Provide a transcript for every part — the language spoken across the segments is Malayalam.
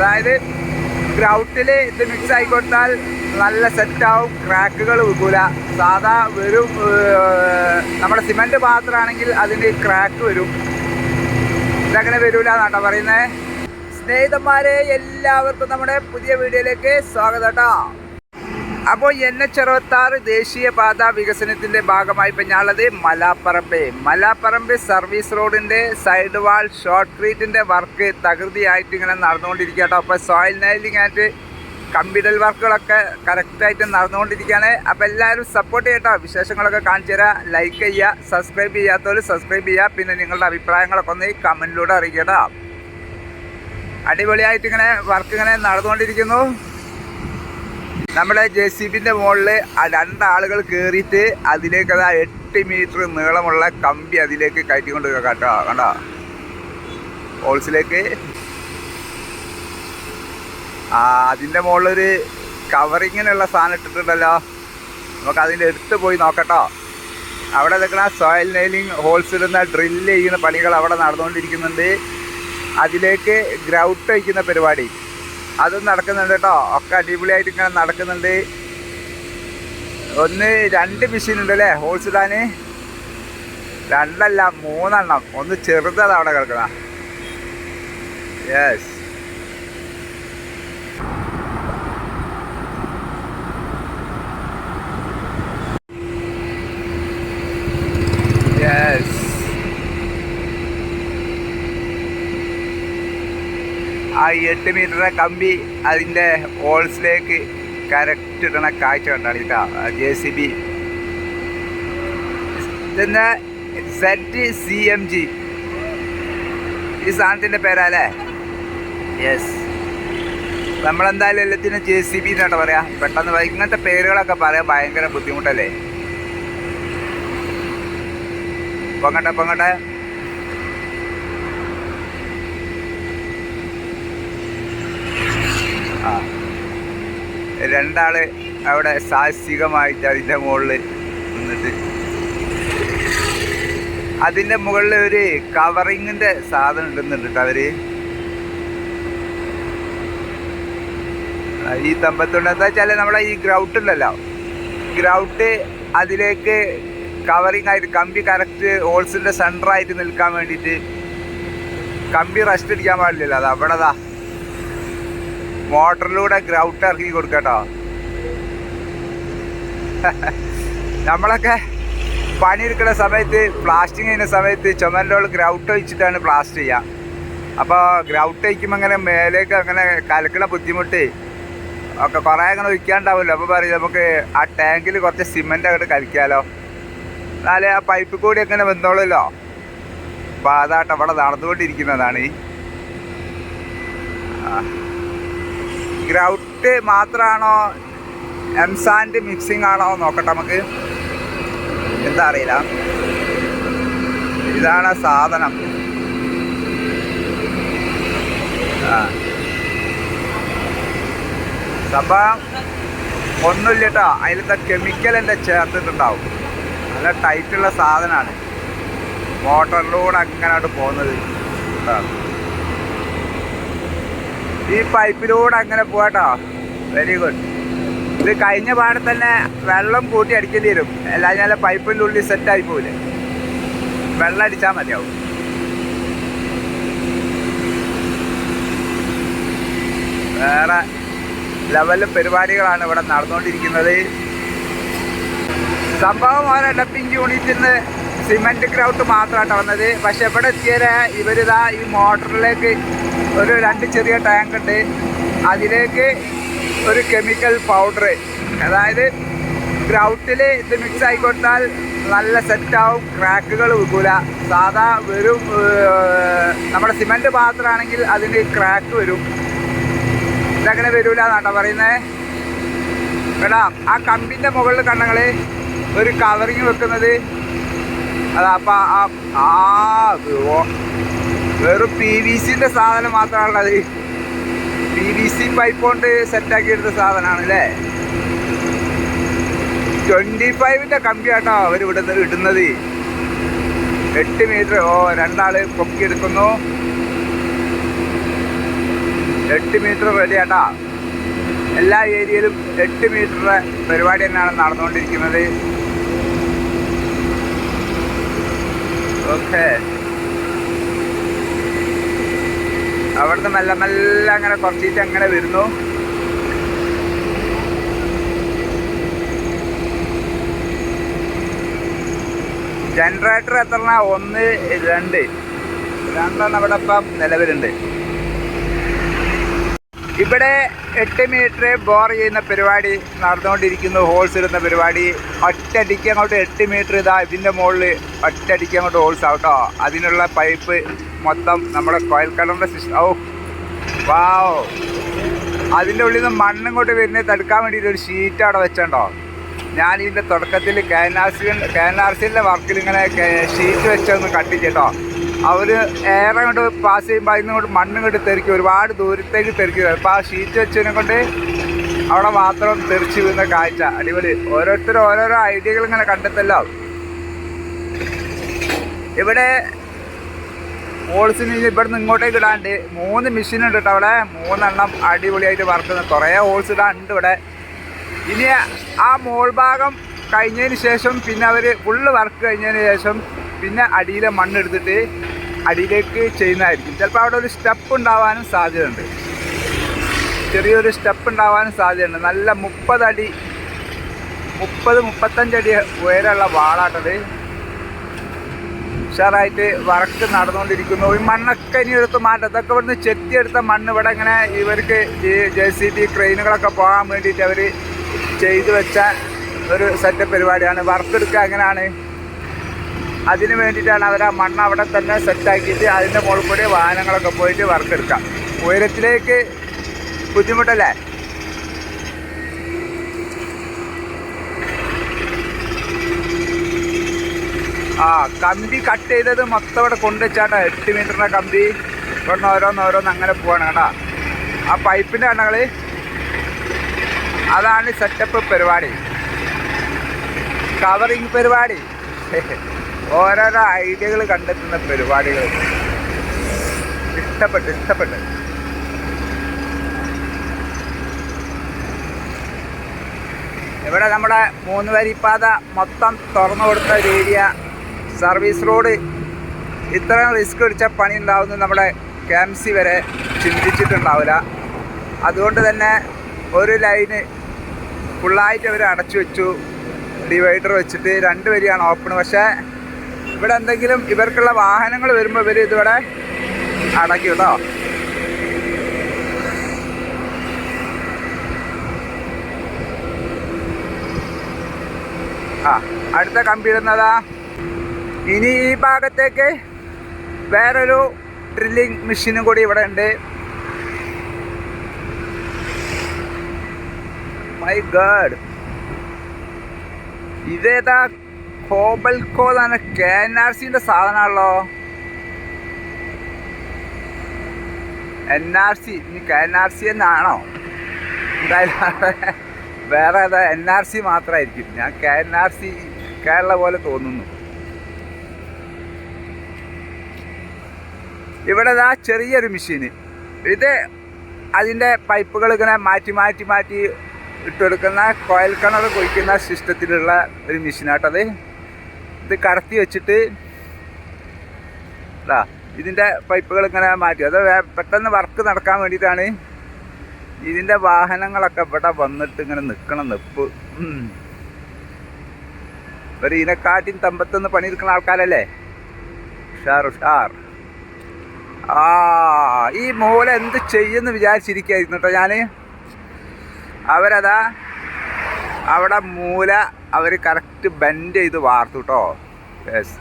അതായത് ഗ്രൗട്ടിൽ ഇത് മിക്സ് ആയി കൊടുത്താൽ നല്ല സെറ്റാവും ക്രാക്കുകൾ വിൽക്കൂല സാധാ വെറും നമ്മുടെ സിമന്റ് പാത്രമാണെങ്കിൽ അതിന് ക്രാക്ക് വരും. ഇതങ്ങനെ വരൂല എന്നാട്ടോ പറയുന്നത് സ്നേഹിതന്മാരെ എല്ലാവർക്കും നമ്മുടെ പുതിയ വീഡിയോയിലേക്ക് സ്വാഗതം കേട്ടോ അപ്പോൾ എൻ എച്ച് അറുപത്താറ് ദേശീയപാത വികസനത്തിന്റെ ഭാഗമായി ഇപ്പം ഞാനുള്ളത് മലാപ്പറമ്പ്. മലാപ്പറമ്പ് സർവീസ് റോഡിന്റെ സൈഡ് വാൾ ഷോർട്ട് വർക്ക് തകൃതിയായിട്ട് ഇങ്ങനെ നടന്നുകൊണ്ടിരിക്കുക കേട്ടോ. അപ്പോൾ സോയിൽ നൈലിംഗ് ആയിട്ട് കമ്പ്യൂട്ടർ വർക്കുകളൊക്കെ കറക്റ്റായിട്ട് നടന്നുകൊണ്ടിരിക്കുകയാണ്. അപ്പോൾ എല്ലാവരും സപ്പോർട്ട് ചെയ്യട്ടോ വിശേഷങ്ങളൊക്കെ കാണിച്ചു തരാം. ലൈക്ക് ചെയ്യുക സബ്സ്ക്രൈബ് ചെയ്യാത്തവർ സബ്സ്ക്രൈബ് ചെയ്യുക. പിന്നെ നിങ്ങളുടെ അഭിപ്രായങ്ങളൊക്കെ ഒന്ന് കമന്റിലൂടെ അറിയിക്കട്ടോ കേട്ടോ. അടിപൊളിയായിട്ട് ഇങ്ങനെ വർക്ക് ഇങ്ങനെ നടന്നുകൊണ്ടിരിക്കുന്നു. നമ്മുടെ ജെ സി ബിന്റെ മുകളിൽ രണ്ടാളുകൾ കയറിയിട്ട് അതിലേക്ക് അതാ എട്ട് മീറ്റർ നീളമുള്ള കമ്പി അതിലേക്ക് കയറ്റിക്കൊണ്ട് കേട്ടോ കണ്ടോ? ഹോൾസിലേക്ക്. ആ അതിന്റെ മുകളിലൊരു കവറിങ്ങിനുള്ള സാധനം ഇട്ടിട്ടുണ്ടല്ലോ. നമുക്ക് അതിന്റെ എടുത്ത് പോയി നോക്കട്ടോ അവിടെ നിൽക്കുന്ന സോയിൽ നെയിലിംഗ് ഹോൾസ് ഇടുന്ന ഡ്രില്ല് ചെയ്യുന്ന പണികൾ അവിടെ നടന്നുകൊണ്ടിരിക്കുന്നുണ്ട്. അതിലേക്ക് ഗ്രൗട്ട് വയ്ക്കുന്ന പരിപാടി. അതും നടക്കുന്നുണ്ട് കേട്ടോ. ഒക്കെ അടിപൊളിയായിട്ട് ഇങ്ങനെ നടക്കുന്നുണ്ട്. ഒന്ന് രണ്ട് മെഷീൻ ഉണ്ട് അല്ലേ ഹോൾസ് ഇടാൻ രണ്ടല്ല മൂന്നെണ്ണം. ഒന്ന് ചെറുതാണ് അവിടെ കിടക്കണ. യെസ് യെസ് ആ എട്ട് മീറ്റർ കമ്പി അതിന്റെ ഹോൾസിലേക്ക് കറക്റ്റ് ഇടണ കാഴ്ച കണ്ടാണ് കേട്ടോ ജെ സി ബി. ഇതെന്നാ സെറ്റ് സി എം ജി ഈ സാധനത്തിന്റെ പേരാല്ലേ? യെസ് നമ്മളെന്തായാലും എല്ലാത്തിനും ജെ സി ബി എന്നാണ് പറയാ. പെട്ടെന്ന് ഇങ്ങനത്തെ പേരുകളൊക്കെ പറയാൻ ഭയങ്കര ബുദ്ധിമുട്ടല്ലേ? പൊങ്ങട്ടെ പൊങ്ങട്ടെ. രണ്ടാൾ അവിടെ സാഹസികമായിട്ട് അതിന്റെ മുകളിൽ നിന്നിട്ട്. അതിന്റെ മുകളിൽ ഒരു കവറിങ്ങിന്റെ സാധനം ഇടുന്നുണ്ട് അവർ. ഈ തമ്പത്തുണ്ട് എന്താ വെച്ചാൽ നമ്മളെ ഈ ഗ്രൗട്ട് ഉണ്ടല്ലോ. ഗ്രൗട്ട് അതിലേക്ക് കവറിങ് ആയിട്ട് കമ്പി കറക്റ്റ് ഹോൾസിന്റെ സെന്ററായിട്ട് നിൽക്കാൻ വേണ്ടിയിട്ട് കമ്പി റെസ്റ്റ് അടിക്കാൻ പാടില്ലല്ലോ. അത് അവിടെതാ. മോട്ടറിലൂടെ ഗ്രൗട്ട് ഇറക്കി കൊടുക്കട്ടോ. നമ്മളൊക്കെ പണിയെടുക്കുന്ന സമയത്ത് പ്ലാസ്റ്റിക് ചെയ്യുന്ന സമയത്ത് ചുമരിന്റെ ഗ്രൗട്ട് ഒഴിച്ചിട്ടാണ് പ്ലാസ്റ്റ് ചെയ്യുക. അപ്പോൾ ഗ്രൗട്ട് ഒഴിക്കുമ്പോൾ അങ്ങനെ മേലേക്ക് അങ്ങനെ കലക്കണ ബുദ്ധിമുട്ട് ഒക്കെ കുറേ അങ്ങനെ ഒഴിക്കാണ്ടാവുമല്ലോ അപ്പോൾ പറയും നമുക്ക് ആ ടാങ്കിൽ കുറച്ച് സിമെന്റ് അങ്ങോട്ട് കലിക്കാമല്ലോ എന്നാലേ ആ പൈപ്പ് കൂടി അങ്ങനെ വന്നോളൂല്ലോ അപ്പോൾ അതാട്ടോ അവിടെ നടന്നുകൊണ്ടിരിക്കുന്നതാണ്. ആ ഗ്രൗട്ട് മാത്രമാണോ എംസാൻഡ് മിക്സിംഗ് ആണോ നോക്കട്ടെ നമുക്ക്. എന്താ അറിയില്ല. ഇതാണ് സാധനം. സംഭവം ഒന്നുമില്ല കേട്ടോ അതിലത്തെ കെമിക്കൽ എന്റെ ചേർത്തിട്ടുണ്ടാവും. നല്ല ടൈറ്റുള്ള സാധനമാണ് മോട്ടറിലൂടെ അങ്ങനെ അങ്ങോട്ട് പോകുന്നത്. കേട്ടോ ഈ പൈപ്പിലൂടെ അങ്ങനെ പോകട്ടോ വെരി ഗുഡ് ഇത് കഴിഞ്ഞ പാടെ തന്നെ വെള്ളം കൂട്ടി അടിക്കേണ്ടി വരും. എല്ലാ ഞാൻ പൈപ്പിന്റെ ഉള്ളിൽ സെറ്റായി പോവില്ലേ. വെള്ളം അടിച്ചാൽ മതിയാവും. വേറെ ലെവലിൽ പരിപാടികളാണ് ഇവിടെ നടന്നുകൊണ്ടിരിക്കുന്നത് സംഭവം ഓരോ ഡപ്പിംഗ് യൂണിറ്റിൽ നിന്ന് സിമെന്റ് ഗ്രൗട്ട് മാത്രമായിട്ട് വന്നത്. പക്ഷെ ഇവിടെ എത്തിയാൽ ഇവരിതാ ഈ മോട്ടറിലേക്ക് ഒരു രണ്ട് ചെറിയ ടാങ്ക് ഉണ്ട്. അതിലേക്ക് ഒരു കെമിക്കൽ പൗഡർ അതായത് ഗ്രൗട്ടിൽ ഇത് മിക്സ് ആയി കൊടുത്താൽ നല്ല സെറ്റാവും ക്രാക്കുകൾ വിൽക്കൂല. സാധാ വെറും നമ്മുടെ സിമെന്റ് പാത്രമാണെങ്കിൽ അതിന് ക്രാക്ക് വരും. ഇതങ്ങനെ വരൂല എന്നാട്ടോ പറയുന്നത് എടാ ആ കമ്പിന്റെ മുകളിൽ കണ്ണങ്ങൾ ഒരു കവറിങ് വെക്കുന്നത്. അതാ അപ്പം ആ ആ വെറും പി വി സിന്റെ സാധനം മാത്രമാണുള്ളത് പി വി സി പൈപ്പ് കൊണ്ട് സെറ്റാക്കി എടുത്ത സാധനമാണ് അല്ലേ? ട്വന്റി ഫൈവിന്റെ കമ്പി ആട്ടോ അവർ ഇവിടെ ഇടുന്നത്. എട്ട് മീറ്റർ ഓ രണ്ടാൾ പൊക്കിയെടുക്കുന്നു എട്ട് മീറ്റർ റെഡി ആട്ടാ. എല്ലാ ഏരിയയിലും എട്ട് മീറ്റർ പരിപാടി തന്നെയാണ് നടന്നുകൊണ്ടിരിക്കുന്നത്. ഓക്കെ. അവിടുന്ന് മെല്ലെ മെല്ലെ അങ്ങനെ കുറച്ചിട്ട് അങ്ങനെ വരുന്നു. ജനറേറ്റർ എത്ര ഒന്ന് രണ്ട്. രണ്ടെണ്ണം അവിടെ ഇപ്പം നിലവിലുണ്ട്. ഇവിടെ എട്ട് മീറ്റർ ബോർ ചെയ്യുന്ന പരിപാടി നടന്നുകൊണ്ടിരിക്കുന്നു. ഹോൾസ് ഇടുന്ന പരിപാടി. ഒറ്റടിക്ക് അങ്ങോട്ട് എട്ട് മീറ്റർ ഇതാ ഇതിന്റെ മുകളിൽ ഒറ്റടിക്ക് അങ്ങോട്ട് ഹോൾസ് ആവട്ടോ അതിനുള്ള പൈപ്പ് മൊത്തം നമ്മുടെ കോയൽക്കടലിന്റെ സിസ്റ്റം. ഓ വാവ്. അതിന്റെ ഉള്ളിൽ നിന്ന് മണ്ണിങ്ങോട്ട് വരുന്നത് തടുക്കാൻ വേണ്ടിയിട്ട് ഒരു ഷീറ്റ് അവിടെ വെച്ചോ ഞാൻ ഇതിന്റെ തുടക്കത്തിൽ K N R C K N R സിന്റെ വർക്കിൽ ഇങ്ങനെ ഷീറ്റ് വെച്ചൊന്ന് കട്ടിച്ചേട്ടോ അവർ ഏറെ കൊണ്ട് പാസ് ചെയ്യുമ്പോൾ അതിൽ കൊണ്ട് മണ്ണ് ഇങ്ങോട്ട് തെറിക്കും. ഒരുപാട് ദൂരത്തേക്ക് തെറിക്കും. അപ്പോൾ ആ ഷീറ്റ് വെച്ചതിനെ കൊണ്ട് അവിടെ മാത്രം തെറിച്ച് വീഴുന്ന കാഴ്ച. അടിപൊളി. ഓരോരുത്തരും ഓരോരോ ഐഡിയകൾ ഇങ്ങനെ കണ്ടെത്തല്ലോ. ഇവിടെ ഹോൾസിന് ഇവിടുന്ന് ഇങ്ങോട്ടേക്ക് ഇടാണ്ട് മൂന്ന് മെഷീൻ ഉണ്ട് കേട്ടോ അവിടെ. മൂന്നെണ്ണം അടിപൊളിയായിട്ട് വർക്ക് കുറേ ഹോൾസ് ഇടാണ്ട് ഇവിടെ. ഇനി ആ മോൾ ഭാഗം കഴിഞ്ഞതിന് ശേഷം പിന്നെ അവർ ഫുള്ള് വർക്ക് കഴിഞ്ഞതിന് ശേഷം പിന്നെ അടിയിലെ മണ്ണെടുത്തിട്ട് അടിയിലേക്ക് ചെയ്യുന്നതായിരിക്കും. ചിലപ്പോൾ അവിടെ ഒരു സ്റ്റെപ്പ് ഉണ്ടാവാനും സാധ്യതയുണ്ട്. ചെറിയൊരു സ്റ്റെപ്പ് ഉണ്ടാവാനും സാധ്യതയുണ്ട്. നല്ല മുപ്പതടി മുപ്പത് മുപ്പത്തഞ്ചടി ഉയരമുള്ള വാളാട്ടത് ഉഷാറായിട്ട് വർക്ക് നടന്നുകൊണ്ടിരിക്കുന്നു. ഈ മണ്ണൊക്കെ ഇനി എടുത്ത് മാറ്റം ഇതൊക്കെ ഇവിടുന്ന് ചെത്തിയെടുത്ത മണ്ണ് ഇവിടെ ഇങ്ങനെ ഇവർക്ക് ഈ ജെ സി ബി ക്രെയിനുകളൊക്കെ പോകാൻ വേണ്ടിയിട്ട് അവർ ചെയ്തു വെച്ച ഒരു സെറ്റപ്പ് പരിപാടിയാണ്. വർക്ക് എടുക്കുക അങ്ങനെയാണ് അതിന് വേണ്ടിയിട്ടാണ് അവർ ആ മണ്ണ് അവിടെ തന്നെ സെറ്റാക്കിയിട്ട് അതിന്റെ മുകളിൽ കൂടി വാഹനങ്ങളൊക്കെ പോയിട്ട് വർക്ക് എടുക്കാം ഉയരത്തിലേക്ക് ബുദ്ധിമുട്ടല്ലേ? ആ കമ്പി കട്ട് ചെയ്തത് മൊത്തം ഇവിടെ കൊണ്ടുവച്ചാട്ടോ എട്ട് മീറ്ററിന്റെ കമ്പി. ഇവിടുന്ന് ഓരോന്ന് ഓരോന്ന് അങ്ങനെ പോവാണ് കേട്ടോ. ആ പൈപ്പിന്റെ കണ്ണകൾ അതാണ് സെറ്റപ്പ് പരിപാടി. കവറിങ് പരിപാടി. ഓരോരോ ഐഡിയകൾ കണ്ടെത്തുന്ന പരിപാടികൾ. ഇഷ്ടപ്പെട്ട് ഇഷ്ടപ്പെട്ട്. ഇവിടെ നമ്മുടെ മൂന്ന് വരിപ്പാത മൊത്തം തുറന്നു കൊടുത്ത ഒരു ഏരിയ സർവീസ് റോഡ്. ഇത്രയും റിസ്ക് പിടിച്ച പണി ഉണ്ടാവുന്ന നമ്മുടെ കെ എം സി വരെ ചിന്തിച്ചിട്ടുണ്ടാവില്ല. അതുകൊണ്ട് തന്നെ ഒരു ലൈന് ഫുള്ളായിട്ട് അവർ അടച്ചു വെച്ചു. ഡിവൈഡർ വെച്ചിട്ട് രണ്ട് വരിയാണ് ഓപ്പൺ. പക്ഷേ ഇവിടെ എന്തെങ്കിലും ഇവർക്കുള്ള വാഹനങ്ങൾ വരുമ്പോൾ ഇവർ ഇതിവിടെ അടക്കി കേട്ടോ ആ അടുത്ത കമ്പി ഇടുന്നതാ ഇനി ഈ ഭാഗത്തേക്ക് വേറൊരു ഡ്രില്ലിംഗ് മെഷീനും കൂടി ഇവിടെ ഉണ്ട്. മൈ ഗാഡ് ഇതേതാ കോബൽക്കോ തന്നെ കെ എൻ ആർ സിന്റെ സാധനമാണല്ലോ. എൻ ആർ സി ഇനി കെ എൻ ആർ സി എന്നാണോ? എന്തായാലും വേറെ ഏതാ എൻ ആർ സി മാത്രമായിരിക്കും. ഞാൻ K N R C Kerala പോലെ തോന്നുന്നു. ഇവിടെ ഇതാ ചെറിയൊരു മെഷീൻ ഇത് അതിന്റെ പൈപ്പുകൾ ഇങ്ങനെ മാറ്റി മാറ്റി മാറ്റി ഇട്ടെടുക്കുന്ന കോയൽ കിണർ കുഴിക്കുന്ന സിസ്റ്റത്തിലുള്ള ഒരു മെഷീനാട്ടത് ഇത് കടത്തി വെച്ചിട്ട് ഇതാ ഇതിന്റെ പൈപ്പുകൾ ഇങ്ങനെ മാറ്റി. അത് പെട്ടെന്ന് വർക്ക് നടക്കാൻ വേണ്ടിയിട്ടാണ് ഇതിന്റെ വാഹനങ്ങളൊക്കെ ഇവിടെ വന്നിട്ട് ഇങ്ങനെ നിൽക്കണം നിപ്പ്. ഒരു ഇതിനെക്കാട്ടിൻ തമ്പത്തുനിന്ന് പണിയെടുക്കുന്ന ആൾക്കാരല്ലേ? ഉഷാർ ഉഷാർ. ആ ഈ മൂല എന്ത് ചെയ്യുമെന്ന് വിചാരിച്ചിരിക്കുകയായിരുന്നു കേട്ടോ ഞാൻ അവരതാ അവിടെ മൂല അവർ കറക്റ്റ് ബെൻഡ് ചെയ്ത് വാർത്തു കേട്ടോ യെസ്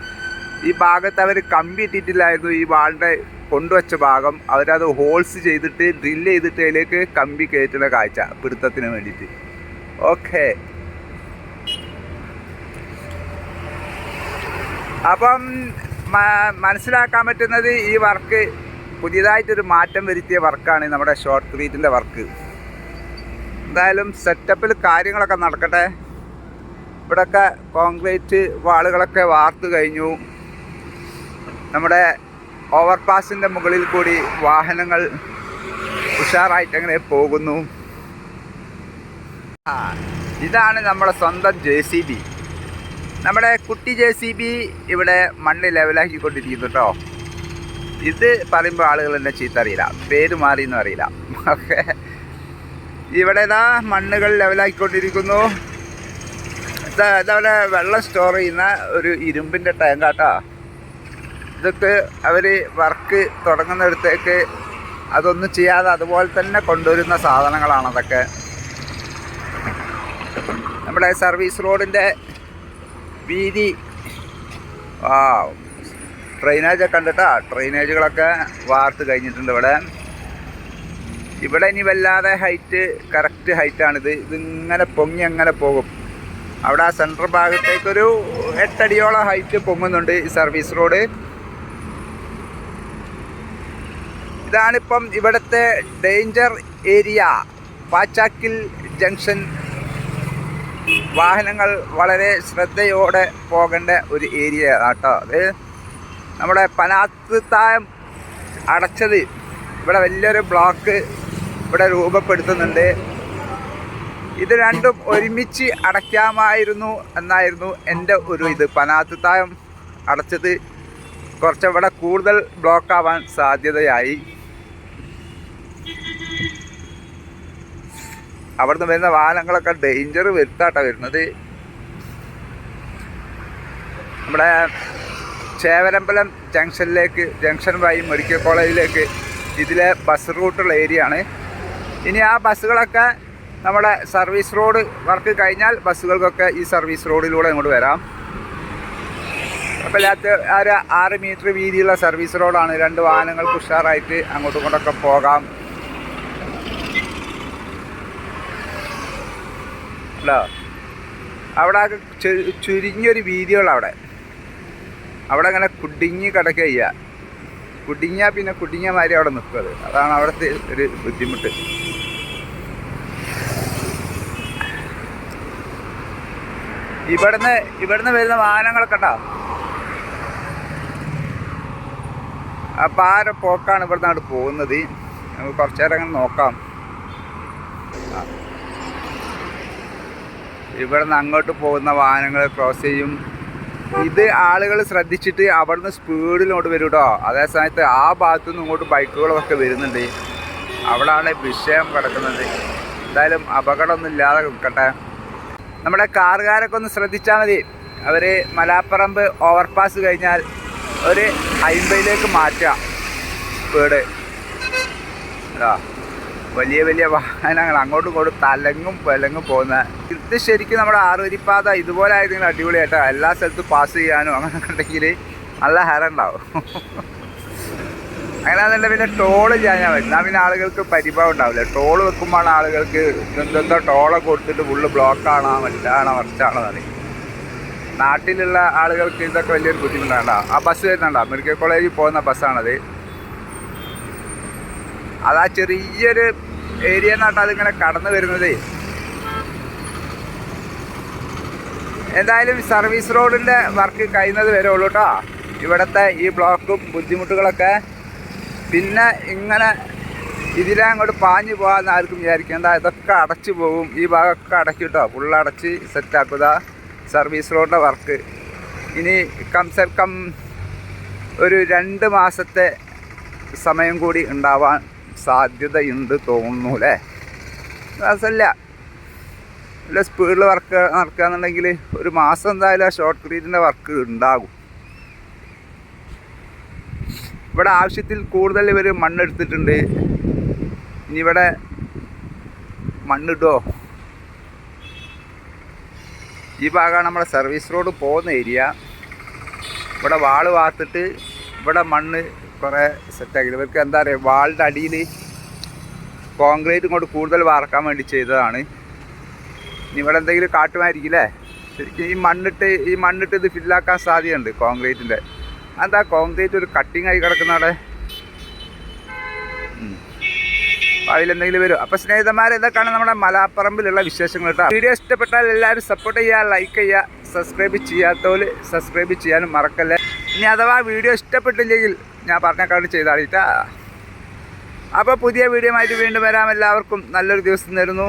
ഈ ഭാഗത്ത് അവർ കമ്പി ഇട്ടിട്ടില്ലായിരുന്നു. ഈ വാളിന്റെ കൊണ്ടുവച്ച ഭാഗം അവരത് ഹോൾസ് ചെയ്തിട്ട് ഡ്രില്ല് ചെയ്തിട്ട് അതിലേക്ക് കമ്പി കയറ്റുന്ന കാഴ്ച പിടുത്തത്തിന് വേണ്ടിയിട്ട്. ഓക്കെ അപ്പം മനസ്സിലാക്കാൻ പറ്റുന്നത് ഈ വർക്ക് പുതിയതായിട്ടൊരു മാറ്റം വരുത്തിയ വർക്കാണ് നമ്മുടെ ഷോർട്ട് ക്രീറ്റിന്റെ വർക്ക് എന്തായാലും സെറ്റപ്പിൽ കാര്യങ്ങളൊക്കെ നടക്കട്ടെ. ഇവിടെയൊക്കെ കോൺക്രീറ്റ് വാളുകളൊക്കെ വാർത്ത് കഴിഞ്ഞു. നമ്മുടെ ഓവർപാസിന്റെ മുകളിൽ കൂടി വാഹനങ്ങൾ ഉഷാറായിട്ട് അങ്ങനെ പോകുന്നു. ഇതാണ് നമ്മുടെ സ്വന്തം ജെ സി ബി നമ്മുടെ കുട്ടി ജെ സി ബി ഇവിടെ മണ്ണ് ലെവലാക്കിക്കൊണ്ടിരിക്കുന്നു കേട്ടോ ഇത് പറയുമ്പോൾ ആളുകൾ എന്നെ ചീത്ത അറിയില്ല പേര് മാറിയെന്നും അറിയില്ല ഓക്കെ. ഇവിടെ ഇതാ മണ്ണുകൾ ലെവലാക്കിക്കൊണ്ടിരിക്കുന്നു ഇതാ ഇതവിടെ വെള്ളം സ്റ്റോർ ചെയ്യുന്ന ഒരു ഇരുമ്പിന്റെ ടാങ്കാട്ടോ ഇതൊക്കെ അവർ വർക്ക് തുടങ്ങുന്നിടത്തേക്ക് അതൊന്നും ചെയ്യാതെ അതുപോലെ തന്നെ കൊണ്ടുവരുന്ന സാധനങ്ങളാണ് അതൊക്കെ. നമ്മുടെ സർവീസ് റോഡിന്റെ വീതി. ആ ഡ്രെയിനേജൊക്കെ ഉണ്ട് കണ്ടിട്ടാ? ഡ്രെയിനേജുകളൊക്കെ വാർത്ത് കഴിഞ്ഞിട്ടുണ്ട് ഇവിടെ. ഇവിടെ ഇനി വല്ലാതെ ഹൈറ്റ് കറക്റ്റ് ഹൈറ്റാണിത് ഇതിങ്ങനെ പൊങ്ങി അങ്ങനെ പോകും. അവിടെ ആ സെൻട്രൽ ഭാഗത്തേക്കൊരു എട്ടടിയോളം ഹൈറ്റ് പൊങ്ങുന്നുണ്ട് ഈ സർവീസ് റോഡ് ഇതാണിപ്പം ഇവിടുത്തെ ഡേഞ്ചർ ഏരിയ പാച്ചാക്കിൽ ജംഗ്ഷൻ വാഹനങ്ങൾ വളരെ ശ്രദ്ധയോടെ പോകേണ്ട ഒരു ഏരിയ കേട്ടോ അത്. നമ്മുടെ പനാത്തായം അടച്ചത്. ഇവിടെ വലിയൊരു ബ്ലോക്ക് ഇവിടെ രൂപപ്പെടുത്തുന്നുണ്ട്. ഇത് രണ്ടും ഒരുമിച്ച് അടയ്ക്കാമായിരുന്നു എന്നായിരുന്നു എന്റെ ഒരു ഇത്. പനാത്തുത്തായം അടച്ചത് കുറച്ചവിടെ കൂടുതൽ ബ്ലോക്ക് ആവാൻ സാധ്യതയായി. അവിടുന്ന് വരുന്ന വാഹനങ്ങളൊക്കെ ഡേഞ്ചർ വരുത്താട്ട വരുന്നത്. നമ്മുടെ ചേവരമ്പലം ജംഗ്ഷനിലേക്ക് ജംഗ്ഷൻ വഴി മെഡിക്കൽ കോളേജിലേക്ക് ഇതിലെ ബസ് റൂട്ടുള്ള ഏരിയ ആണ്. ഇനി ആ ബസ്സുകളൊക്കെ നമ്മുടെ സർവീസ് റോഡ് വർക്ക് കഴിഞ്ഞാൽ ബസ്സുകൾക്കൊക്കെ ഈ സർവീസ് റോഡിലൂടെ ഇങ്ങോട്ട് വരാം. അപ്പോൾ ഇല്ലാത്ത ഒരു ആറ് മീറ്റർ വീതിയുള്ള സർവീസ് റോഡാണ് രണ്ട് വാഹനങ്ങൾക്ക് ഉഷാറായിട്ട് അങ്ങോട്ടും ഇങ്ങോട്ടൊക്കെ പോകാം. അല്ലോ അവിടെ ചുരുങ്ങിയൊരു വീതിയുള്ള അവിടെ. അവിടെ അങ്ങനെ കുടുങ്ങി കിടക്കുക ചെയ്യുക കുടുങ്ങിയാൽ പിന്നെ കുടുങ്ങിയ മാതിരി അവിടെ നിൽക്കും അത് അതാണ് അവിടുത്തെ ഒരു ബുദ്ധിമുട്ട്. ഇവിടുന്ന് ഇവിടുന്ന് വരുന്ന വാഹനങ്ങളൊക്കെ ഉണ്ടോ അപ്പം ആരെ പോക്കാണ് ഇവിടുന്ന് അങ്ങോട്ട് പോകുന്നത്. നമുക്ക് കുറച്ചു നേരം അങ്ങനെ നോക്കാം. ആ. ഇവിടുന്ന് അങ്ങോട്ട് പോകുന്ന വാഹനങ്ങൾ ക്രോസ് ചെയ്യും. ഇത് ആളുകൾ ശ്രദ്ധിച്ചിട്ട് അവിടുന്ന് സ്പീഡിലോട്ട് വരും കേട്ടോ അതേ സമയത്ത് ആ ഭാഗത്തു നിന്ന് ഇങ്ങോട്ട് ബൈക്കുകളൊക്കെ വരുന്നുണ്ട്. അവിടാണ് വിഷയം കിടക്കുന്നത്. എന്തായാലും അപകടമൊന്നും ഇല്ലാതെ നിൽക്കട്ടെ. നമ്മുടെ കാറുകാരൊക്കെ ഒന്ന് ശ്രദ്ധിച്ചാൽ മതി. അവർ മലാപ്പറമ്പ് ഓവർപാസ് കഴിഞ്ഞാൽ ഒരു അയിമ്പയിലേക്ക് മാറ്റുക സ്പീഡ് വലിയ വലിയ വാഹനങ്ങൾ അങ്ങോട്ടും ഇങ്ങോട്ടും തലങ്ങും പെലങ്ങും പോകുന്ന. ഇത് ശരിക്കും നമ്മുടെ ആറുവരിപ്പാത ഇതുപോലെ ആയിരുന്നെങ്കിൽ അടിപൊളിയായിട്ടോ. എല്ലാ സ്ഥലത്തും പാസ് ചെയ്യാനും അങ്ങനെ ഉണ്ടെങ്കിൽ നല്ല ഹരം ഉണ്ടാവും. അങ്ങനെ അതല്ല പിന്നെ ടോൾ ചെയ്യാൻ എന്നാൽ പിന്നെ ആളുകൾക്ക് പരിഭവം ഉണ്ടാവില്ല. ടോൾ വെക്കുമ്പോഴാണ് ആളുകൾക്ക് എന്തെന്തോ ടോളൊക്കെ കൊടുത്തിട്ട് ഫുള്ള് ബ്ലോക്കാണോ മറ്റാണോ മറിച്ചാണോ എന്നറിയും നാട്ടിലുള്ള ആളുകൾക്ക് ഇതൊക്കെ വലിയൊരു ബുദ്ധിമുട്ടാണ് ആ ബസ് വരുന്നുണ്ടോ? മെഡിക്കൽ കോളേജിൽ പോകുന്ന ബസ്സാണത് അതാ ചെറിയൊരു ഏരിയ എന്നാട്ടോ അതിങ്ങനെ കടന്നു വരുന്നത്. എന്തായാലും സർവീസ് റോഡിന്റെ വർക്ക് കഴിയുന്നത് വരെ ഉള്ളൂ കേട്ടോ ഇവിടുത്തെ ഈ ബ്ലോക്കും ബുദ്ധിമുട്ടുകളൊക്കെ. പിന്നെ ഇങ്ങനെ ഇതിലെ അങ്ങോട്ട് പാഞ്ഞു പോകാമെന്ന് ആർക്കും വിചാരിക്കേണ്ട ഇതൊക്കെ അടച്ചു പോകും ഈ ഭാഗമൊക്കെ അടയ്ക്കും കേട്ടോ ഫുള്ളടച്ച് സെറ്റാക്കുക സർവീസ് റോഡിന്റെ വർക്ക് ഇനി കംസെ കം ഒരു രണ്ട് മാസത്തെ സമയം കൂടി ഉണ്ടാവാൻ സാധ്യതയുണ്ട് തോന്നുന്നു അല്ലേ മാസമല്ല നല്ല സ്പീഡിൽ വർക്ക് നടക്കുകയെന്നുണ്ടെങ്കിൽ ഒരു മാസം എന്തായാലും ആ ഷോർട്ട് ക്രീറ്റിന്റെ വർക്ക് ഉണ്ടാകും. ഇവിടെ ആവശ്യത്തിൽ കൂടുതൽ ഇവർ മണ്ണെടുത്തിട്ടുണ്ട്. ഇനി ഇവിടെ മണ്ണിടോ. ഈ ഭാഗമാണ് നമ്മുടെ സർവീസ് റോഡ് പോകുന്ന ഏരിയ ഇവിടെ വാൾ വാർത്തിട്ട് ഇവിടെ മണ്ണ് കുറേ സെറ്റാക്കി ഇവർക്ക് എന്താ പറയുക വാളിന്റെ അടിയിൽ കോൺക്രീറ്റ് ഇങ്ങോട്ട് കൂടുതൽ വാർക്കാൻ വേണ്ടി ചെയ്തതാണ്. ഇനി ഇവിടെ എന്തെങ്കിലും കാട്ടുമായിരിക്കില്ലേ ശരിക്കും ഈ മണ്ണിട്ട് ഈ മണ്ണിട്ട് ഇത് ഫില്ലാക്കാൻ സാധ്യതയുണ്ട് കോൺക്രീറ്റിന്റെ എന്താ കോൺക്രീറ്റ് ഒരു കട്ടിങ് ആയി കിടക്കുന്ന അവിടെ അതിലെന്തെങ്കിലും വരും. അപ്പോൾ സ്നേഹിതന്മാരെ ഇതൊക്കെയാണ് നമ്മുടെ മലാപ്പറമ്പിലുള്ള വിശേഷങ്ങൾ കേട്ടോ വീഡിയോ ഇഷ്ടപ്പെട്ടാൽ എല്ലാവരും സപ്പോർട്ട് ചെയ്യുക ലൈക്ക് ചെയ്യുക സബ്സ്ക്രൈബ് ചെയ്യാത്തവർ സബ്സ്ക്രൈബ് ചെയ്യാനും മറക്കല്ലേ? ഇനി അഥവാ വീഡിയോ ഇഷ്ടപ്പെട്ടില്ലെങ്കിൽ ഞാൻ പറഞ്ഞേക്കാണ്ട് ചെയ്താളിട്ടാ അപ്പോൾ പുതിയ വീഡിയോ ആയിട്ട് വീണ്ടും വരാം. എല്ലാവർക്കും നല്ലൊരു ദിവസം തരുന്നു.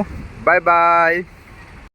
Bye bye.